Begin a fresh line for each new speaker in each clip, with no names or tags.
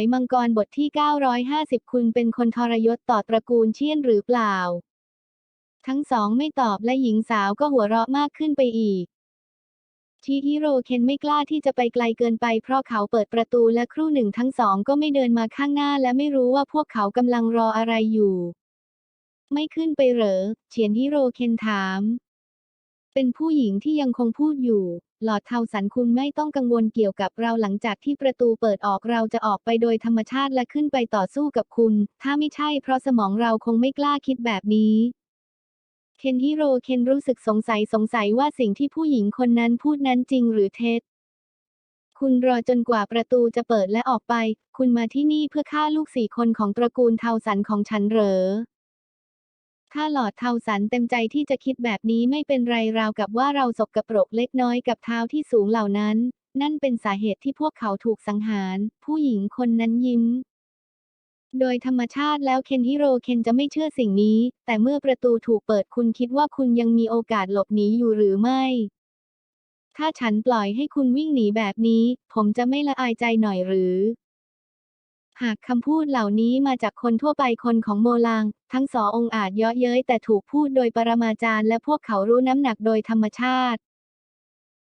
ยมังกรบทที่ 950 คุณเป็นคนทรยศต่อตระกูลเชียนหรือเปล่า ทั้งสองไม่ตอบและหญิงสาวก็หัวเราะมากขึ้นไปอีกชิฮิโรเคนไม่กล้าที่จะไปไกลเกินไปเพราะเขาเปิดประตูและครู่หนึ่งทั้งสองก็ไม่เดินมาข้างหน้าและไม่รู้ว่าพวกเขากำลังรออะไรอยู่ ไม่ขึ้นไปเหรอ เฉียนฮิโรเคนถาม เป็นผู้หญิงที่ยังคงพูดอยู่ หลอดเทาสันคุณไม่ต้องกังวลเกี่ยวกับเราหลังจากที่ประตูเปิดออกเราจะออกไปโดยธรรมชาติและขึ้นไปต่อสู้กับคุณ ถ้าไม่ใช่เพราะสมองเราคงไม่กล้าคิดแบบนี้เคนฮิโร่เคนรู้สึกสงสัยสงสัยว่าสิ่งที่ผู้หญิงคนนั้นพูดนั้นจริงหรือเท็จ คุณรอจนกว่าประตูจะเปิดและออกไป คุณมาที่นี่เพื่อฆ่าลูกสี่คนของตระกูลเทาสันของฉันเหรอ ถ้าหลอดเทาสันเต็มใจที่จะคิดแบบนี้ไม่เป็นไรราวกับว่าเราสกกระปรกเล็กน้อยกับเท้าที่สูงเหล่านั้น นั่นเป็นสาเหตุที่พวกเขาถูกสังหาร ผู้หญิงคนนั้นยิ้ม โดยธรรมชาติแล้วเคนฮิโรเคนจะไม่เชื่อสิ่งนี้ แต่เมื่อประตูถูกเปิดคุณคิดว่าคุณยังมีโอกาสหลบหนีอยู่หรือไม่ ถ้าฉันปล่อยให้คุณวิ่งหนีแบบนี้ ผมจะไม่ละอายใจหน่อยหรือ หากคำพูดเหล่านี้มาจากคนทั่วไปคนของโมลัง ทั้งสององอาจเยาะเย้ยแต่ถูกพูดโดยปรมาจารย์และพวกเขารู้น้ำหนักโดยธรรมชาติ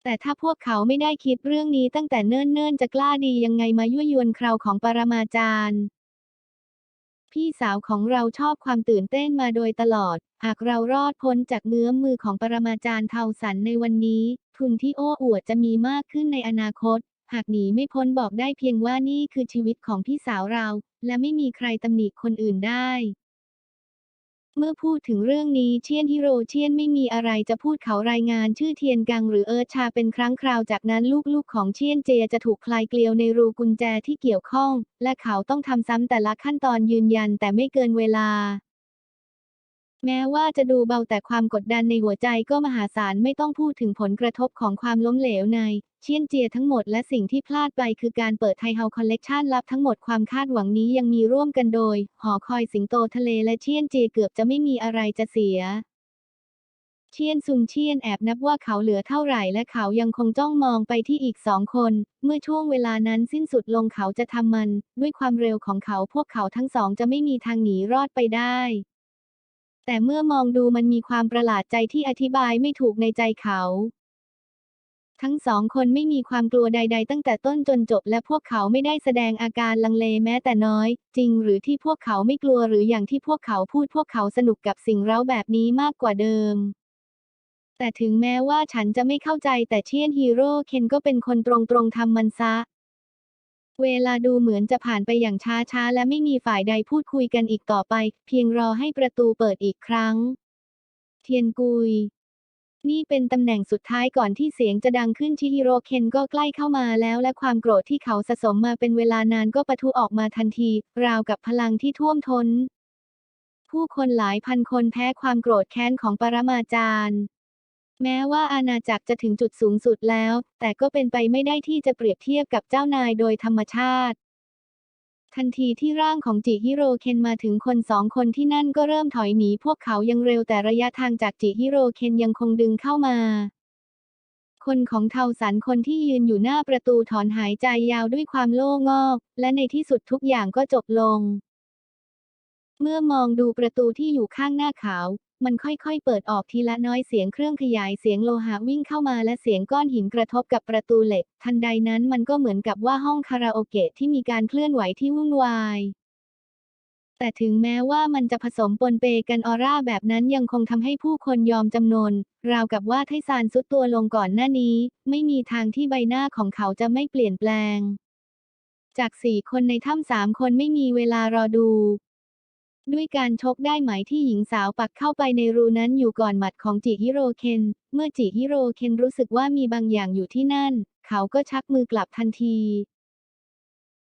แต่ถ้าพวกเขาไม่ได้คิดเรื่องนี้ตั้งแต่เนิ่นๆ จะกล้าดียังไงมายั่วยวนคราวของปรมาจารย์ พี่สาวของเราชอบความตื่นเต้นมาโดยตลอด หากเรารอดพ้นจากเงื้อมมือของปรมาจารย์เทาสันในวันนี้ ทุนที่โอ้อวดจะมีมากขึ้นในอนาคต หากหนีไม่พ้นบอกได้เพียงว่านี่คือชีวิตของพี่สาวเรา และไม่มีใครตำหนิคนอื่นได้ เมื่อพูดถึงเรื่องนี้เชียนฮิโรเชียนไม่มีอะไรจะพูดเขารายงานชื่อเทียนกังหรือเอิร์ธชาเป็นครั้งคราวจากนั้นลูกๆของเชียนเจจะถูกคลายเกลียวในรูกุญแจที่เกี่ยวข้อง และเขาต้องทำซ้ำแต่ละขั้นตอนยืนยันแต่ไม่เกินเวลาแม้ว่าจะดูเบาแต่ความกดดันในหัวใจก็มหาศาลไม่ต้องพูดถึงผลกระทบของความล้มเหลวใน เชียนเจียทั้งหมดและสิ่งที่พลาดไปคือการเปิดไทเฮาคอลเลกชันลับทั้งหมดความคาดหวังนี้ยังมีร่วมกันโดย หอคอยสิงโตทะเลและเชียนเจียเกือบจะไม่มีอะไรจะเสียเชียนซุนเชียนแอบนับว่าเขาเหลือเท่าไหร่และเขายังคงจ้องมองไปที่อีกสองคน เมื่อช่วงเวลานั้นสิ้นสุดลงเขาจะทำมัน ด้วยความเร็วของเขาพวกเขาทั้งสองจะไม่มีทางหนีรอดไปได้ แต่เมื่อมองดูมันมีความประหลาดใจที่อธิบายไม่ถูกในใจเขา ทั้งสองคนไม่มีความกลัวใด ๆ ตั้งแต่ต้นจนจบ และพวกเขาไม่ได้แสดงอาการลังเลแม้แต่น้อย จริงหรือที่พวกเขาไม่กลัวหรืออย่างที่พวกเขาพูดพวกเขาสนุกกับสิ่งเร้าแบบนี้มากกว่าเดิม แต่ถึงแม้ว่าฉันจะไม่เข้าใจแต่เชียนฮีโร่เคนก็เป็นคนตรงๆทำมันซะ เวลาดูเหมือนจะผ่านไปอย่างช้าๆและไม่มีฝ่ายใดพูดคุยกันอีกต่อไป เพียงรอให้ประตูเปิดอีกครั้ง เทียนกุย นี่เป็นตำแหน่งสุดท้ายก่อนที่เสียงจะดังขึ้นชิฮิโร่เคนก็ใกล้เข้ามาแล้วและความโกรธที่เขาสะสมมาเป็นเวลานานก็ปะทุออกมาทันที ราวกับพลังที่ท่วมท้น ผู้คนหลายพันคนแพ้ความโกรธแค้นของปรมาจารย์ แม้ว่าอาณาจักรจะถึงจุดสูงสุดแล้ว แต่ก็เป็นไปไม่ได้ที่จะเปรียบเทียบกับเจ้านายโดยธรรมชาติ ทันทีที่ร่างของจิฮิโร่เคนมาถึงคนสองคนที่นั่นก็เริ่มถอยหนีพวกเขายังเร็วแต่ระยะทางจากจิฮิโร่เคนยังคงดึงเข้ามา คนของเทาสันคนที่ยืนอยู่หน้าประตูถอนหายใจยาวด้วยความโล่งอก และในที่สุดทุกอย่างก็จบลง เมื่อมองดูประตูที่อยู่ข้างหน้าเขา มันค่อยๆ เปิดออกทีละน้อยเสียงเครื่องขยายเสียงโลหะวิ่งเข้ามาและเสียงก้อนหินกระทบกับประตูเหล็ก ทันใดนั้นมันก็เหมือนกับว่าห้องคาราโอเกะที่มีการเคลื่อนไหวที่วุ่นวายแต่ถึงแม้ว่ามันจะผสมปนเปกันออร่าแบบนั้นยังคงทำให้ผู้คนยอมจำนน ราวกับว่าไทซานซุดตัวลงก่อนหน้านี้ ไม่มีทางที่ใบหน้าของเขาจะไม่เปลี่ยนแปลง จากสี่คนในถ้ำสามคนไม่มีเวลารอดู ด้วยการชกได้ไหมที่หญิงสาวปักเข้าไปในรูนั้นอยู่ก่อนหมัดของจิฮิโรเคน เมื่อจิฮิโรเคนรู้สึกว่ามีบางอย่างอยู่ที่นั่น เขาก็ชักมือกลับทันที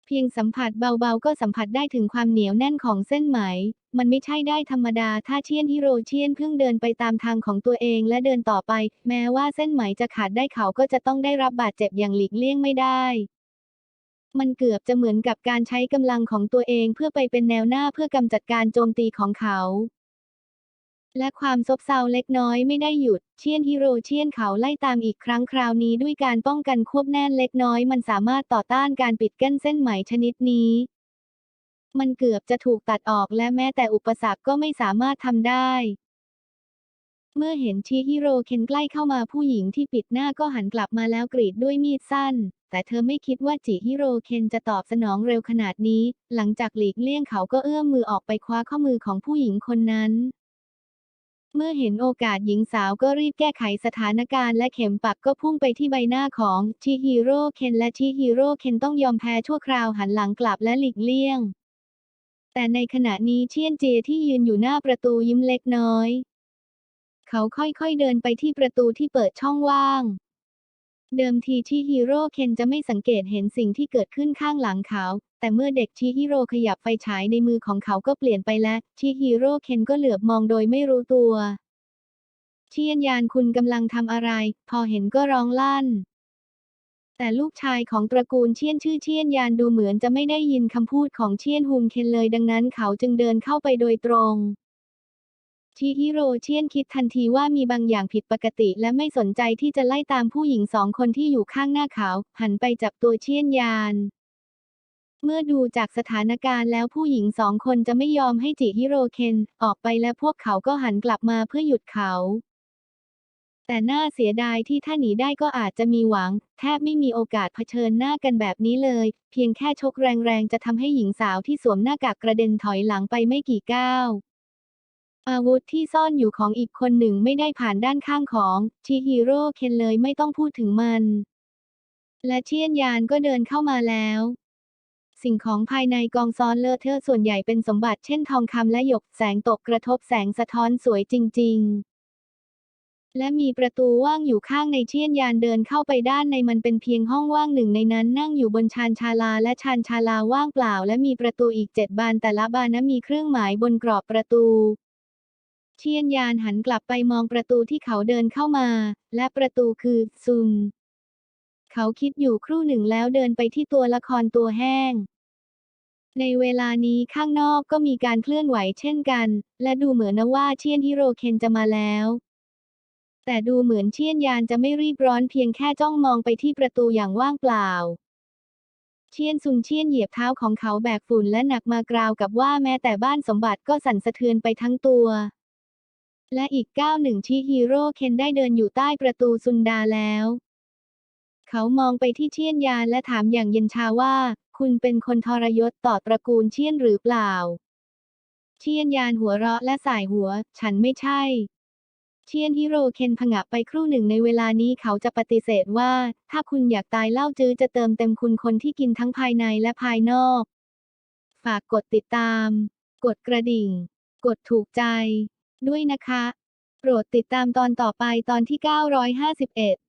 เพียงสัมผัสเบาๆ ก็สัมผัสได้ถึงความเหนียวแน่นของเส้นไหม มันไม่ใช่ได้ธรรมดา ถ้าเชียนฮิโรเชียนเพิ่งเดินไปตามทางของตัวเองและเดินต่อไป แม้ว่าเส้นไหมจะขาดได้เขาก็จะต้องได้รับบาดเจ็บอย่างหลีกเลี่ยงไม่ได้ มันเกือบจะเหมือนกับการใช้กำลังของตัวเองเพื่อไปเป็นแนวหน้าเพื่อกำจัดการโจมตีของเขา และความซบเซาเล็กน้อยไม่ได้หยุด เชียนฮิโรเชียนเขาไล่ตามอีกครั้งคราวนี้ด้วยการป้องกันควบแน่นเล็กน้อยมันสามารถต่อต้านการปิดกั้นเส้นไหมชนิดนี้ มันเกือบจะถูกตัดออกและแม้แต่อุปสรรคก็ไม่สามารถทำได้ เมื่อเห็นชิฮิโร่เคนใกล้เข้ามาผู้หญิงที่ปิดหน้าก็หันกลับมาแล้วกรีดด้วยมีดสั้น แต่เธอไม่คิดว่าจิฮิโร่เคนจะตอบสนองเร็วขนาดนี้ หลังจากหลีกเลี่ยงเขาก็เอื้อมมือออกไปคว้าข้อมือของผู้หญิงคนนั้น เมื่อเห็นโอกาสหญิงสาวก็รีบแก้ไขสถานการณ์และเข็มปักก็พุ่งไปที่ใบหน้าของชิฮิโร่เคนและชิฮิโร่เคนต้องยอมแพ้ชั่วคราวหันหลังกลับและหลีกเลี่ยง แต่ในขณะนี้เชียนเจที่ยืนอยู่หน้าประตูยิ้มเล็กน้อย เขาค่อยๆเดินไปที่ประตูที่เปิดช่องว่าง เดิมทีชิฮิโร่เคนจะไม่สังเกตเห็นสิ่งที่เกิดขึ้นข้างหลังเขา แต่เมื่อเด็กชิฮิโร่ขยับไฟฉายในมือของเขาก็เปลี่ยนไปและชิฮิโร่เคนก็เหลือบมองโดยไม่รู้ตัว เชียนยานคุณกำลังทำอะไร พอเห็นก็ร้องลั่น แต่ลูกชายของตระกูลเชียนชื่อเชียนยานดูเหมือนจะไม่ได้ยินคำพูดของเชียนฮุงเคนเลยดังนั้นเขาจึงเดินเข้าไปโดยตรง ชิฮิโรเชียนคิดทันทีว่ามีบางอย่างผิดปกติ และไม่สนใจที่จะไล่ตามผู้หญิงสองคนที่อยู่ข้างหน้าเขา หันไปจับตัวเชียนยาน เมื่อดูจากสถานการณ์แล้วผู้หญิงสองคนจะไม่ยอมให้จิฮิโรเคนออกไปและพวกเขาก็หันกลับมาเพื่อหยุดเขา แต่น่าเสียดายที่ถ้าหนีได้ก็อาจจะมีหวัง แทบไม่มีโอกาสเผชิญหน้ากันแบบนี้เลย เพียงแค่ชกแรงๆจะทำให้หญิงสาวที่สวมหน้ากากกระเด็นถอยหลังไปไม่กี่ก้าว อาวุธที่ซ่อนอยู่ของอีกคนหนึ่งไม่ได้ผ่านด้านข้างของชิฮิโร่เคนเลยไม่ต้องพูดถึงมัน และเชียนยานก็เดินเข้ามาแล้ว สิ่งของภายในกองซ้อนเลอะเทอะส่วนใหญ่เป็นสมบัติเช่นทองคำและหยกแสงตกกระทบแสงสะท้อนสวยจริง ๆ และมีประตูว่างอยู่ข้างในเชียนยานเดินเข้าไปด้านในมันเป็นเพียงห้องว่างหนึ่งในนั้นนั่งอยู่บนชานชาลาและชานชาลาว่างเปล่า และมีประตูอีกเจ็ดบานแต่ละบานนั้นมีเครื่องหมายบนกรอบประตู เชียนยานหันกลับไปมองประตูที่เขาเดินเข้ามา และประตูคือ ซุน เขาคิดอยู่ครู่หนึ่งแล้วเดินไปที่ตัวละครตัวแห้ง ในเวลานี้ข้างนอกก็มีการเคลื่อนไหวเช่นกัน และดูเหมือนนะว่าเชียนฮิโรเคนจะมาแล้ว แต่ดูเหมือนเชียนยานจะไม่รีบร้อนเพียงแค่จ้องมองไปที่ประตูอย่างว่างเปล่าเชียนซุนเชียนเหยียบเท้าของเขาแบกฝุ่นและหนักมากราวกับว่าแม้แต่บ้านสมบัติก็สั่นสะเทือนไปทั้งตัว และอีกก้าวหนึ่งที่ฮีโร่เคนได้เดินอยู่ใต้ประตูซุนดาแล้ว เขามองไปที่เชียนยานและถามอย่างเย็นชาว่า คุณเป็นคนทรยศต่อตระกูลเชียนหรือเปล่า เชียนยานหัวเราะและสายหัว ฉันไม่ใช่ เชียนฮิโร่เคนผงะไปครู่หนึ่งในเวลานี้เขาจะปฏิเสธว่า ถ้าคุณอยากตายเล่าจื้อจะเติมเต็มคุณคนที่กินทั้งภายในและภายนอก ฝากกดติดตาม กดกระดิ่ง กดถูกใจ ด้วยนะคะ โปรดติดตามตอนต่อไปตอนที่ 951